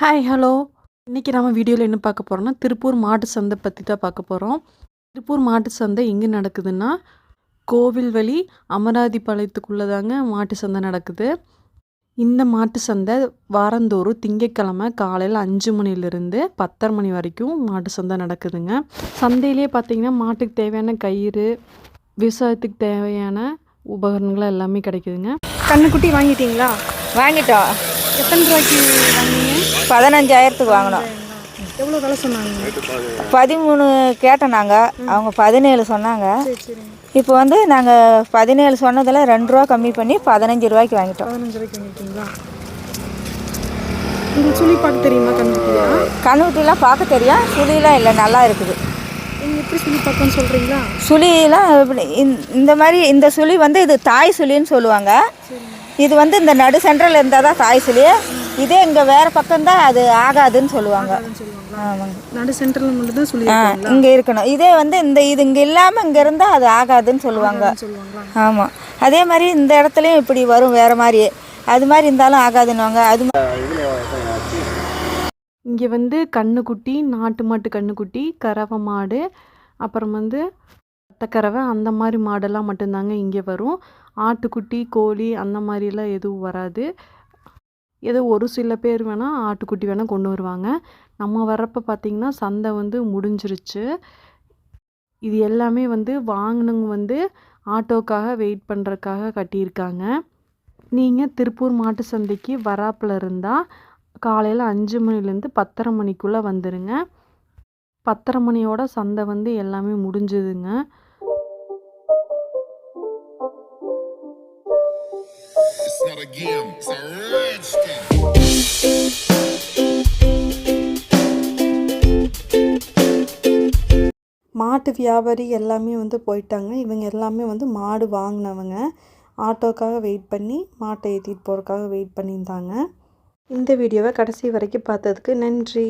Hi hello இன்றைக்கி நம்ம வீடியோவில் என்ன பார்க்க போகிறோம்னா திருப்பூர் மாட்டு சந்தை பற்றி தான் பார்க்க போகிறோம் திருப்பூர் மாட்டு சந்தை எங்கே நடக்குதுன்னா கோவில்வழி அமராதிபாளையத்துக்குள்ளே தாங்க மாட்டு சந்தை நடக்குது. இந்த மாட்டு சந்தை வாரந்தோறும் திங்கட்கிழமை காலையில் அஞ்சு மணிலேருந்து பத்தரை மணி வரைக்கும் மாட்டு சந்தை நடக்குதுங்க. சந்தையிலே பார்த்தீங்கன்னா மாட்டுக்கு தேவையான கயிறு விவசாயத்துக்கு தேவையான உபகரணங்கள் எல்லாமே கிடைக்குதுங்க. கண்ணுக்குட்டி வாங்கிட்டீங்களா? வாங்கிட்டோம். எத்தனை ரூபாய்க்கு வாங்கினீங்க? பதினஞ்சாயிரத்துக்கு வாங்கினோம். எவ்வளோ விலை சொன்னாங்க? பதிமூணு கேட்டோம் நாங்கள் அவங்க பதினேழு சொன்னாங்க. இப்போ வந்து நாங்கள் பதினேழு சொன்னதில் ரெண்டு ரூபா கம்மி பண்ணி பதினஞ்சு ரூபாய்க்கு வாங்கிட்டோம். பதினஞ்சு ரூபாய்க்கு வாங்கிட்டீங்களா? உங்களுக்கு சொல்லி பார்க்க தெரியுமா கண்ணுக்குட்டியா? கண்ணுக்குட்டிலாம் பார்க்க தெரியும். சுழிலாம் இல்லை நல்லா இருக்குது. நீங்கள் எப்படி சொல்லி பார்க்கணும்னு சொல்கிறீங்களா சுழிலாம் இந்த மாதிரி இந்த சுழி வந்து இது தாய் சுழின்னு சொல்லுவாங்க. இது வந்து இந்த நடு சென்டரில் இருந்தால் தான் தாய் சுழி. இதே இங்கே வேறு பக்கம்தான் அது ஆகாதுன்னு சொல்லுவாங்க. ஆமாங்க. நடு சென்டரில் மட்டும் தான் சொல்லி ஆ இங்கே இருக்கணும். இதே வந்து இந்த இது இங்கே இல்லாமல் இங்கே இருந்தால் அது ஆகாதுன்னு சொல்லுவாங்க. ஆமாம் அதே மாதிரி இந்த இடத்துலையும் இப்படி வரும் வேறு மாதிரி. அது மாதிரி இருந்தாலும் ஆகாதுன்னுவாங்க. அது இங்கே வந்து கண்ணுக்குட்டி நாட்டு மாட்டு கண்ணுக்குட்டி கறவை மாடு அப்புறம் வந்து கறவை அந்த மாதிரி மாடெல்லாம் மட்டும்தாங்க இங்கே வரும். ஆட்டுக்குட்டி கோழி அந்த மாதிரிலாம் எதுவும் வராது. ஏதோ ஒரு சில பேர் வேணால் ஆட்டுக்குட்டி வேணால் கொண்டு வருவாங்க. நம்ம வர்றப்போ பார்த்திங்கன்னா சந்தை வந்து முடிஞ்சிருச்சு. இது எல்லாமே வந்து வாங்கினவங்க வந்து ஆட்டோக்காக வெயிட் பண்ணுறதுக்காக கட்டியிருக்காங்க. நீங்கள் திருப்பூர் மாட்டு சந்தைக்கு வராப்பில் இருந்தால் காலையில் அஞ்சு மணிலேருந்து பத்தரை மணிக்குள்ளே வந்துடுங்க பத்தரை மணியோட சந்தை வந்து எல்லாமே முடிஞ்சுதுங்க. It's not a game, it's a மாட்டு வியாபாரி எல்லாமே வந்து போயிட்டாங்க. இவங்க எல்லாமே வந்து மாடு வாங்கினவங்க. ஆட்டோக்காக வெயிட் பண்ணி மாட்டை ஏற்றிட்டு போகிறதுக்காக வெயிட் பண்ணியிருந்தாங்க. இந்த வீடியோவை கடைசி வரைக்கும் பார்த்ததுக்கு நன்றி.